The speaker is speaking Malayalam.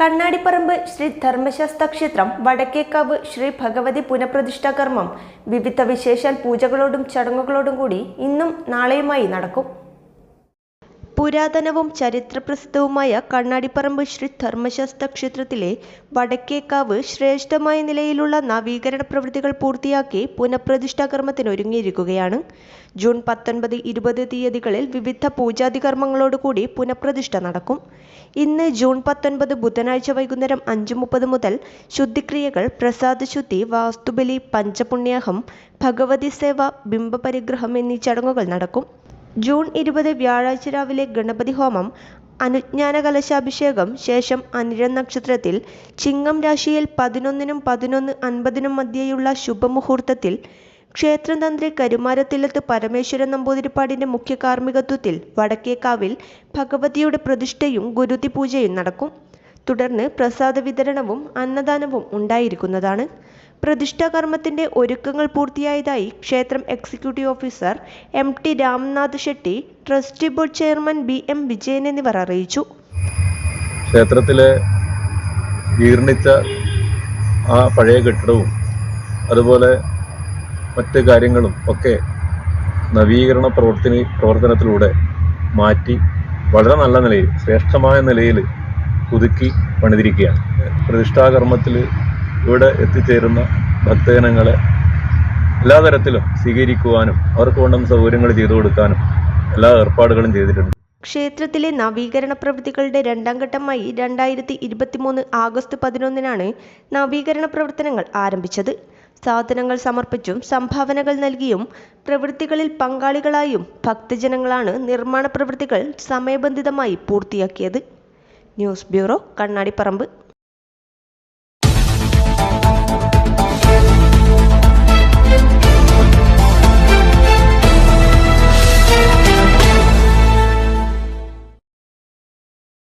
കണ്ണാടിപ്പറമ്പ് ശ്രീ ധർമ്മശാസ്ത്ര ക്ഷേത്രം വടക്കേക്കാവ് ശ്രീ ഭഗവതി പുനഃപ്രതിഷ്ഠാ കർമ്മം. വിവിധ വിശേഷാൽ പൂജകളോടും ചടങ്ങുകളോടും കൂടി ഇന്നും നാളെയുമായി നടക്കും. പുരാതനവും ചരിത്രപ്രസിദ്ധവുമായ കണ്ണാടിപ്പറമ്പ് ശ്രീ ധർമ്മശാസ്ത്ര ക്ഷേത്രത്തിലെ വടക്കേക്കാവ് ശ്രേഷ്ഠമായ നിലയിലുള്ള നവീകരണ പ്രവൃത്തികൾ പൂർത്തിയാക്കി പുനഃപ്രതിഷ്ഠാ കർമ്മത്തിന് ഒരുങ്ങിയിരിക്കുകയാണ് ജൂൺ പത്തൊൻപത് ഇരുപത് തീയതികളിൽ വിവിധ പൂജാതി കർമ്മങ്ങളോടുകൂടി പുനഃപ്രതിഷ്ഠ നടക്കും. ഇന്ന് ജൂൺ പത്തൊൻപത് ബുധനാഴ്ച വൈകുന്നേരം അഞ്ച് മുപ്പത് മുതൽ ശുദ്ധിക്രിയകൾ പ്രസാദശുദ്ധി വാസ്തുബലി പഞ്ചപുണ്യാഹം ഭഗവതി സേവ ബിംബപരിഗ്രഹം എന്നീ ചടങ്ങുകൾ നടക്കും. ജൂൺ ഇരുപത് വ്യാഴാഴ്ച രാവിലെ ഗണപതി ഹോമം അനുജ്ഞാന കലശാഭിഷേകം ശേഷം അനിഴ നക്ഷത്രത്തിൽ ചിങ്ങം രാശിയിൽ പതിനൊന്നിനും പതിനൊന്ന് അൻപതിനും മധ്യേയുള്ള ശുഭമുഹൂർത്തത്തിൽ ക്ഷേത്രതന്ത്രി കരുമാരത്തില്ലത്ത് പരമേശ്വരൻ നമ്പൂതിരിപ്പാടിന്റെ മുഖ്യ കാർമ്മികത്വത്തിൽ വടക്കേക്കാവിൽ ഭഗവതിയുടെ പ്രതിഷ്ഠയും ഗുരുതി പൂജയും നടക്കും. തുടർന്ന് പ്രസാദ വിതരണവും അന്നദാനവും ഉണ്ടായിരിക്കുന്നതാണ്. പ്രതിഷ്ഠാകർമ്മത്തിന്റെ ഒരുക്കങ്ങൾ പൂർത്തിയായതായി ക്ഷേത്രം executive officer M T Ramnath Shetty trustee board chairman B M Vijayan എന്നിവർ അറിയിച്ചു. ക്ഷേത്രത്തിലെ ജീർണിച്ച ആ പഴയ കെട്ടിടവും അതുപോലെ മറ്റ് കാര്യങ്ങളും ഒക്കെ നവീകരണ പ്രവർത്തന പ്രവർത്തനത്തിലൂടെ മാറ്റി വളരെ നല്ല നിലയിൽ ശ്രേഷ്ഠമായ നിലയിൽ പുതുക്കി പണിതിരിക്കുകയാണ്. പ്രതിഷ്ഠാകർമ്മത്തിൽ ഇവിടെ എത്തിച്ചേരുന്ന ഭക്തജനങ്ങളെ എല്ലാ തരത്തിലും സ്വീകരിക്കുവാനും അവർക്ക് വേണ്ട സൗകര്യങ്ങൾ ചെയ്തു കൊടുക്കാനും എല്ലാ ഏർപ്പാടുകളും ചെയ്തിട്ടുണ്ട്. ക്ഷേത്രത്തിലെ നവീകരണ പ്രവൃത്തികളുടെ രണ്ടാം ഘട്ടമായി രണ്ടായിരത്തി ഇരുപത്തിമൂന്ന് ആഗസ്റ്റ് പതിനൊന്നിനാണ് നവീകരണ പ്രവർത്തനങ്ങൾ ആരംഭിച്ചത്. സാധനങ്ങൾ സമർപ്പിച്ചും സംഭാവനകൾ നൽകിയും പ്രവൃത്തികളിൽ പങ്കാളികളായും ഭക്തജനങ്ങളാണ് നിർമ്മാണ പ്രവൃത്തികൾ സമയബന്ധിതമായി പൂർത്തിയാക്കിയത്. News bureau Kannadiparamba